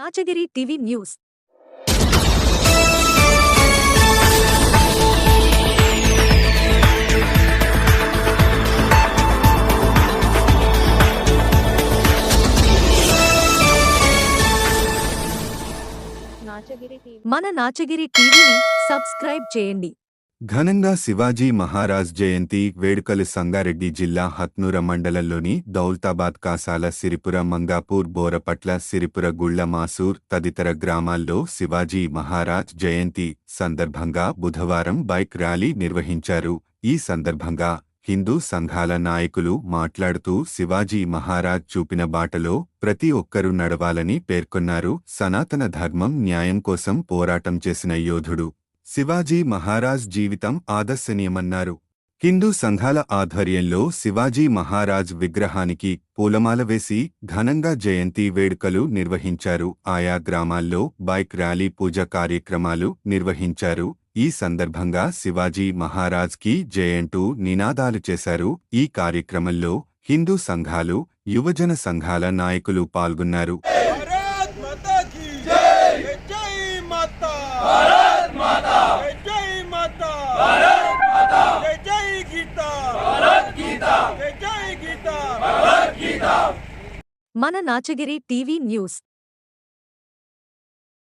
Nachagiri TV news. Nachagiri TV మన నాచగిరి టీవీని subscribe చేయండి. ఘనంగా శివాజీ మహారాజ్ జయంతి వేడుకలు సంగారెడ్డి జిల్లా హత్నూర మండలంలోని దౌల్తాబాద్ కాసాల సిరిపుర మంగాపూర్ బోరపట్ల సిరిపుర గుళ్ళ మాసూర్ తదితర గ్రామాల్లో శివాజీ మహారాజ్ జయంతి సందర్భంగా బుధవారం బైక్ ర్యాలీ నిర్వహించారు. ఈ సందర్భంగా హిందూ సంఘాల నాయకులు మాట్లాడుతూ శివాజీ మహారాజ్ చూపిన బాటలో ప్రతి ఒక్కరూ నడవాలని పేర్కొన్నారు. సనాతన ధర్మం న్యాయం కోసం పోరాటం చేసిన యోధుడు శివాజీ మహారాజ్ జీవితం ఆదర్శనీయమన్నారు. హిందూ సంఘాల ఆధ్వర్యంలో శివాజీ మహారాజ్ విగ్రహానికి పూలమాల వేసి ఘనంగా జయంతి వేడుకలు నిర్వహించారు. ఆయా గ్రామాల్లో బైక్ ర్యాలీ పూజ కార్యక్రమాలు నిర్వహించారు. ఈ సందర్భంగా శివాజీ మహారాజ్కి జయంటూ నినాదాలు చేశారు. ఈ కార్యక్రమంలో హిందూ సంఘాలు యువజన సంఘాల నాయకులు పాల్గొన్నారు. మన నాచగిరి టీవీ న్యూస్.